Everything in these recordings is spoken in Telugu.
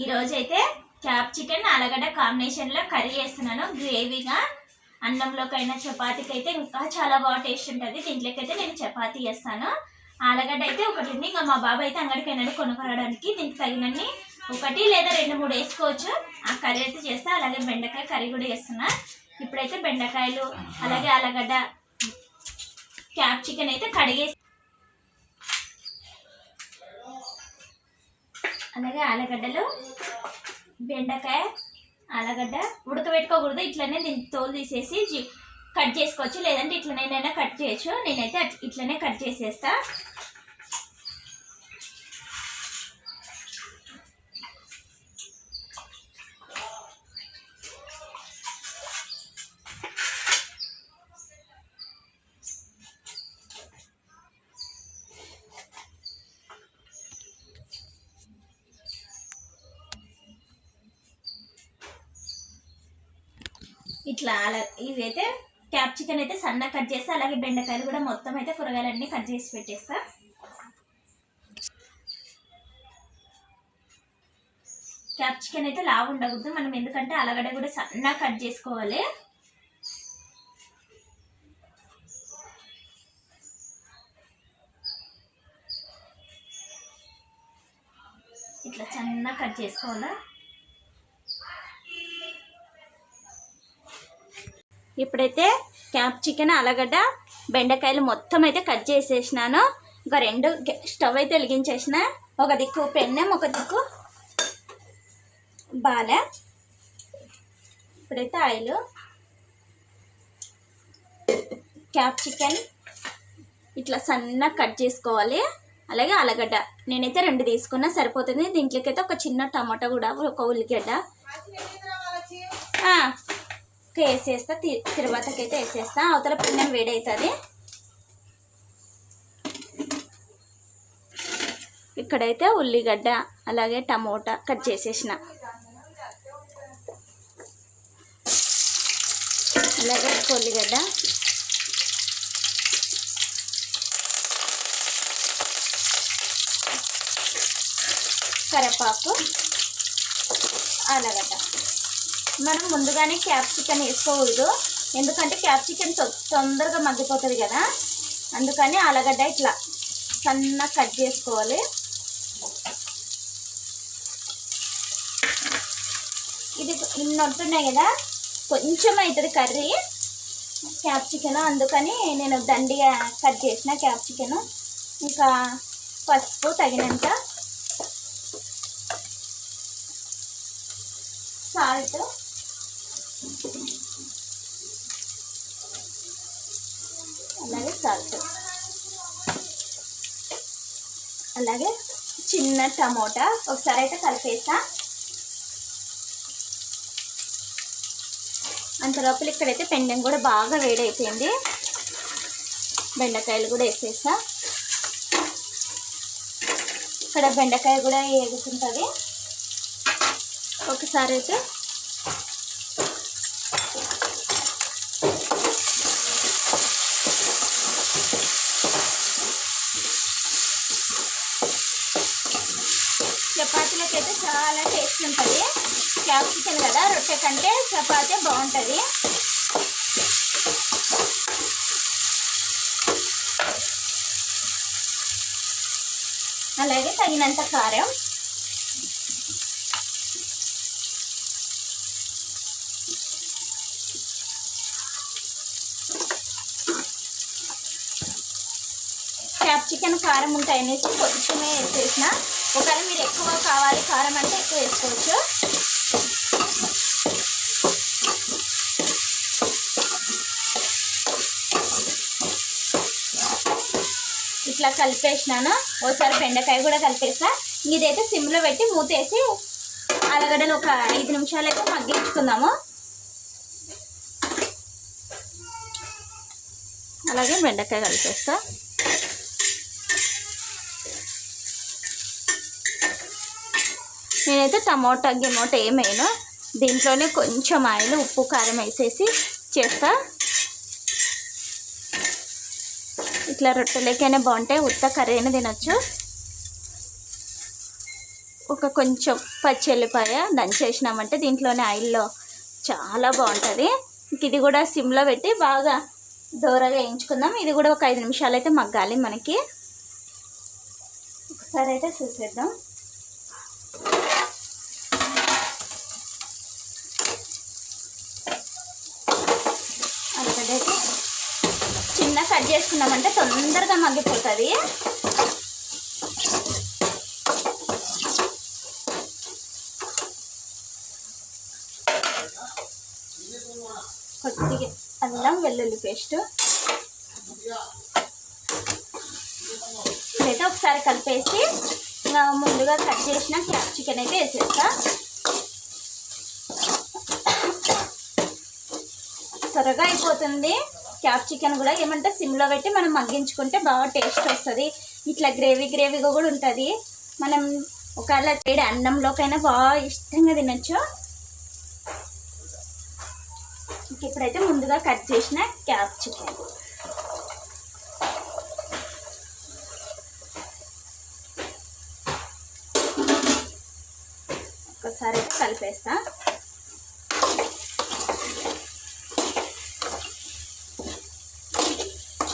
ఈరోజు అయితే క్యాప్ చికెన్ ఆలుగడ్డ కాంబినేషన్లో కర్రీ చేస్తున్నాను. గ్రేవీగా అన్నంలోకైనా చపాతీకి అయితే ఇంకా చాలా బాగా టేస్ట్ ఉంటుంది. దీంట్లోకి అయితే నేను చపాతీ చేస్తాను. ఆలుగడ్డ అయితే ఒకటి ఉంది. ఇంకా మా బాబాయ్ అయితే అంగడికి వెళ్ళాడు కొనుక్కోవడానికి. దీనికి తగినన్ని ఒకటి లేదా రెండు మూడు వేసుకోవచ్చు. ఆ కర్రీ అయితే చేస్తా. అలాగే బెండకాయ కర్రీ కూడా చేస్తున్నా. ఇప్పుడైతే బెండకాయలు అలాగే ఆలుగడ్డ క్యాప్ చికెన్ అయితే కడిగేసి అలాగే ఆలుగడ్డలు బెండకాయ ఆలుగడ్డ ఉడకబెట్టుకోకూడదు. ఇట్లనే దీన్ని తోలు తీసేసి కట్ చేసుకోవచ్చు. లేదంటే ఇట్లనైనా కట్ చేయొచ్చు. నేనైతే ఇట్లనే కట్ చేసేస్తా. ఇట్లా అలా ఇవైతే క్యాప్ చికెన్ అయితే సన్న కట్ చేస్తా అలాగే బెండకాయలు కూడా మొత్తం అయితే కూరగాయలన్నీ కట్ చేసి పెట్టేస్తా. క్యాప్ చికెన్ అయితే లావు ఉండకూడదు మనం ఎందుకంటే అలగడ కూడా సన్న కట్ చేసుకోవాలి. ఇట్లా సన్న కట్ చేసుకోవాలా? ఇప్పుడైతే క్యాప్ చికెన్ అలగడ్డ బెండకాయలు మొత్తం అయితే కట్ చేసేసినాను. ఒక రెండు గె- స్టవ్ అయితే వెలిగించేసిన. ఒక దిక్కు పెన్నెం ఒక దిక్కు బాల. ఇప్పుడైతే ఆయిల్. క్యాప్ చికెన్ ఇట్లా సన్న కట్ చేసుకోవాలి. అలాగే అలగడ్డ నేనైతే రెండు తీసుకున్నా సరిపోతుంది. దీంట్లోకి అయితే ఒక చిన్న టమాటా కూడా ఒక ఉల్లిగడ్డ. వేసేస్తా తిరువాతకైతే వేసేస్తా. అవతల పిండం వేడవుతుంది ఇక్కడైతే ఉల్లిగడ్డ అలాగే టమోటా కట్ చేసేసిన. అలాగే ఉల్లిగడ్డ. కరివేపాకు ఆలగడ్డ. మనం ముందుగానే క్యాప్సికన్ వేసుకోకూడదు. ఎందుకంటే క్యాప్సికన్ తొ- తొందరగా మగ్గిపోతుంది కదా. అందుకని ఆలుగడ్డ ఇట్లా సన్న కట్ చేసుకోవాలి. ఇది ఇన్ని ఉంటున్నాయి కదా. కొంచెం అవుతుంది కర్రీ. క్యాప్సికన్ అందుకని నేను దండిగా కట్ చేసిన క్యాప్సికన్ ఇంకా పసుపు తగినంత సాల్ట్ అలాగే సాల్ట్. అలాగే చిన్న టమోటా. ఒకసారి అయితే కలిపేస్తా అంత లోపల ఇక్కడైతే పెండెం కూడా బాగా వేడైపోయింది. బెండకాయలు కూడా వేసేసా. ఇక్కడ బెండకాయ కూడా వేగుతుంటుంది ఒకసారి అయితే. చపాతీలకి అయితే చాలా టేస్ట్ ఉంటుంది. క్యాప్సికన్ కదా రొట్టె కంటే చపాతీ బాగుంటుంది. అలాగే తగినంత కారం. చికెన్ కారం ఉంటాయి అనేసి కొంచెమే వేసేసిన. ఒకవేళ మీరు ఎక్కువ కావాలి కారం అంటే ఎక్కువ వేసుకోవచ్చు. ఇట్లా కలిపేసినాను. ఒకసారి బెండకాయ కూడా కలిపేసా ఇదైతే సిమ్లో పెట్టి మూతేసి అలగడని ఒక ఐదు నిమిషాలు అయితే మగ్గించుకుందాము. అలాగే బెండకాయ కలిపేస్తా. నేనైతే టమోటా గిమోటా ఏమైనా దీంట్లోనే కొంచెం ఆయిల్ ఉప్పు కారం వేసేసి చేస్తా. ఇట్లా రొట్టెలకైనా బాగుంటాయి. ఉత్త కర్రీ అయినా తినొచ్చు. ఒక కొంచెం పచ్చి దంచేసినామంటే దీంట్లోనే ఆయిల్లో చాలా బాగుంటుంది. ఇంక ఇది కూడా సిమ్లో పెట్టి బాగా దూరగా వేయించుకుందాం. ఇది కూడా ఒక ఐదు నిమిషాలు అయితే మగ్గాలి మనకి. ఒకసారి అయితే చూసేద్దాం అక్కడైతే చిన్న కట్ చేసుకున్నామంటే తొందరగా మగ్గిపోతుంది. కొద్దిగా అల్లం వెల్లుల్లి పేస్ట్. ఇదైతే ఒకసారి కలిపేసి ముందుగా కట్ చేసిన క్యాప్సికన్ అయితే వేసేస్తా. త్వరగా అయిపోతుంది. క్యాప్సికన్ కూడా ఏమంటే సిమ్లో పెట్టి మనం మగ్గించుకుంటే బాగా టేస్ట్ వస్తుంది. ఇట్లా గ్రేవీ గ్రేవీగా కూడా ఉంటుంది. మనం ఒకవేళ తేడి అన్నంలోకైనా బాగా ఇష్టంగా తినొచ్చు. ఇప్పుడైతే ముందుగా కట్ చేసిన క్యాప్సికన్ ఒకసారి అయితే కలిపేస్తా.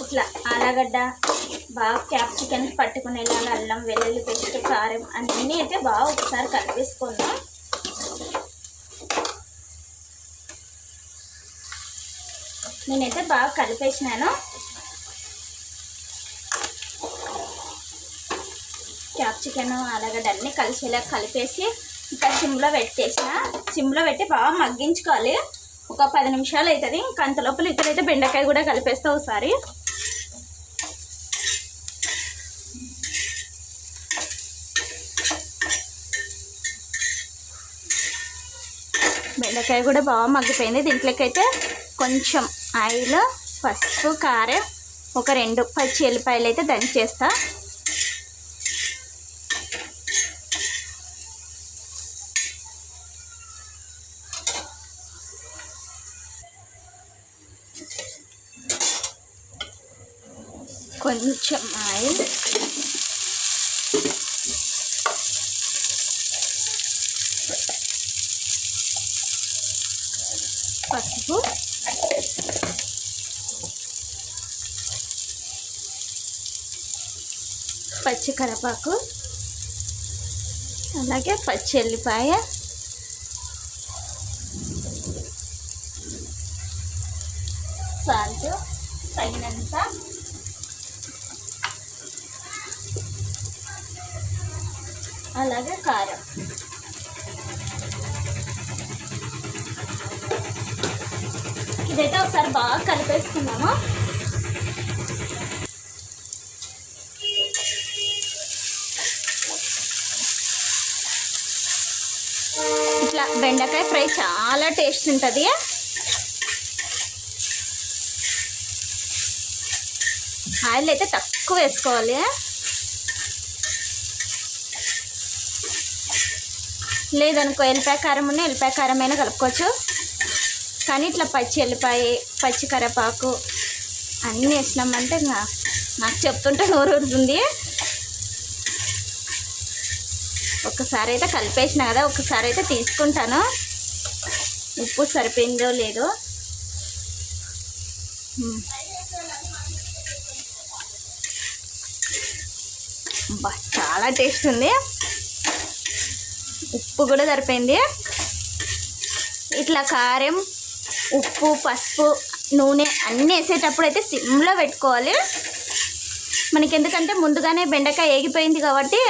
ఇట్లా ఆలగడ్డ బాగా క్యాప్సికన్ పట్టుకునేలాగా అల్లం వెల్లుల్లి పేస్ట్ కారం అన్నీ అయితే బాగా ఒకసారి కలిపేసుకుందాం. నేనైతే బాగా కలిపేసినాను. క్యాప్సికన్ ఆలగడ్డ అన్నీ కలిసేలా కలిపేసి ఇంకా సిమ్లో పెట్టేసిన. సిమ్లో పెట్టి బాగా మగ్గించుకోవాలి. ఒక పది నిమిషాలు అవుతుంది ఇంకా అంత లోపల ఇక్కడైతే బెండకాయ కూడా కలిపేస్తా ఒకసారి. బెండకాయ కూడా బాగా మగ్గిపోయింది. దీంట్లోకి అయితే కొంచెం ఆయిల్ పసుపు కారం ఒక రెండు పచ్చి ఎల్లిపాయలు అయితే దంచేస్తా కొంచెం ఆయిల్ పసుపు పచ్చి కరివేపాకు అలాగే పచ్చి ఎల్లిపాయ సాల్ట్ తగినంత. అలాగే కారం. ఇదైతే ఒకసారి బాగా కలిపేసుకున్నాము ఇట్లా బెండకాయ ఫ్రై చాలా టేస్ట్ ఉంటుంది. ఆయిల్ అయితే తక్కువ వేసుకోవాలి. లేదనుకో ఎల్లిపాయ కారం ఉన్న ఎల్లిపాయ కారం అయినా కలుపుకోవచ్చు. కానీ ఇట్లా పచ్చి ఎల్లిపాయ పచ్చి కరివేపాకు అన్నీ వేసినామంటే ఇంకా నాకు చెప్తుంటే నోరు ఊరుతుంది. ఒక్కసారి అయితే కలిపేసిన కదా ఒక్కసారి అయితే తీసుకుంటాను. ఉప్పు సరిపోయిందో లేదో. అబ్బా చాలా టేస్ట్ ఉంది. ఉప్పు కూడా సరిపోయింది. ఇట్లా కారం ఉప్పు పసుపు నూనె అన్నీ వేసేటప్పుడు అయితే సిమ్లో పెట్టుకోవాలి. మనకి ఎందుకంటే ముందుగానే బెండకాయ ఏగిపోయింది కాబట్టి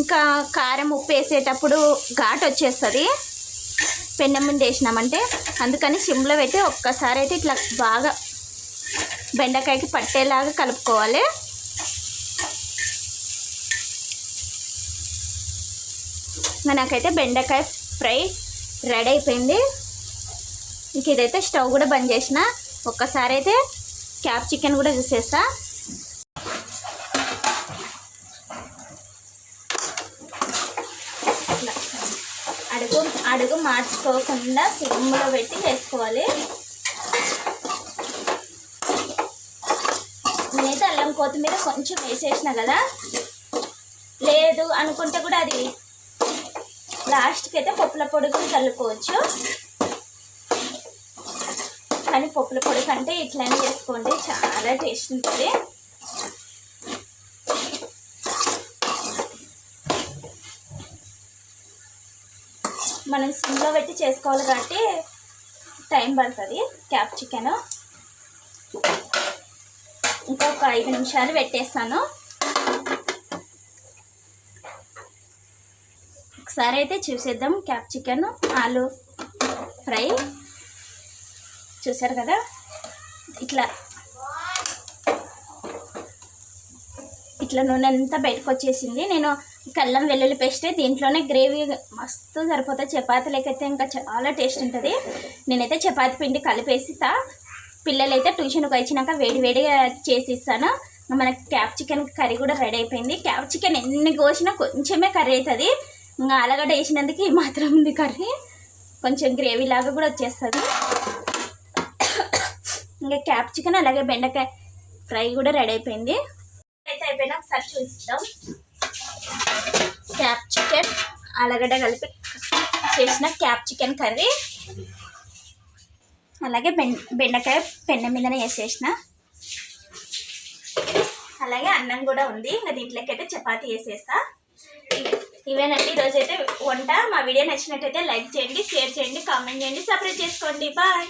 ఇంకా కారం ఉప్పు వేసేటప్పుడు ఘాట్ వచ్చేస్తుంది. పెన్నె ముందు వేసినామంటే అందుకని సిమ్లో పెట్టి ఒక్కసారి అయితే ఇట్లా బాగా బెండకాయకి పట్టేలాగా కలుపుకోవాలి. నాకైతే బెండకాయ ఫ్రై రెడీ అయిపోయింది. ఇంక ఇదైతే స్టవ్ కూడా బంద్ చేసిన. ఒక్కసారి అయితే క్యాప్ చికెన్ కూడా చూసేస్తా ఇట్లా అడుగు మార్చుకోకుండా సిమ్లో పెట్టి వేసుకోవాలి. నేనైతే అల్లం కొత్తిమీర కొంచెం వేసేసిన కదా. లేదు అనుకుంటే కూడా అది లాస్ట్కి అయితే పప్పుల పొడి కూడా చల్లుకోవచ్చు. కానీ పప్పుల పొడి కంటే ఇట్లనే చేసుకోండి చాలా టేస్ట్ ఉంటుంది. మనం సిమ్లో పెట్టి చేసుకోవాలి కాబట్టి టైం పడుతుంది. క్యాప్ చికెన్. ఇంకొక ఐదు నిమిషాలు పెట్టేస్తాను. ఒకసారి అయితే చూసేద్దాం క్యాప్ చికెన్ ఆలు ఫ్రై. చూసారు కదా? ఇట్లా. ఇట్లా నూనె అంతా బయటకు వచ్చేసింది. నేను కల్లం వెల్లుల్లి పేస్ట్ దీంట్లోనే గ్రేవీ మస్తు సరిపోతుంది చపాతీ లేకైతే ఇంకా చాలా టేస్ట్ ఉంటుంది. నేనైతే చపాతి పిండి కలిపేసితా. పిల్లలైతే ట్యూషన్కి వచ్చినాక వేడి వేడిగా చేసి ఇస్తాను మనకి క్యాప్ చికెన్ కర్రీ కూడా రెడీ అయిపోయింది. క్యాప్ చికెన్ ఎన్ని కోసినా కొంచెమే కర్రీ అవుతుంది ఇంకా అలగడ్డ వేసినందుకు ఈ మాత్రం ఉంది కర్రీ. కొంచెం గ్రేవీ లాగా కూడా వచ్చేస్తుంది. ఇంకా క్యాప్ చికెన్ అలాగే బెండకాయ ఫ్రై కూడా రెడీ అయిపోయింది. అయితే అయిపోయినా ఒకసారి చూసిద్దాం. క్యాప్ చికెన్ ఆలుగడ్డ కలిపి చేసిన క్యాప్ చికెన్ కర్రీ. అలాగే బెం బెండకాయ పెన్న మీదనే వేసేసిన. అలాగే అన్నం కూడా ఉంది. ఇంకా దీంట్లోకి అయితే చపాతీ వేసేస్తా ఇవేనండి ఈరోజు అయితే వంట. మా వీడియో నచ్చినట్టయితే లైక్ చేయండి షేర్ చేయండి కామెంట్ చేయండి సపరేట్ చేసుకోండి. బాయ్.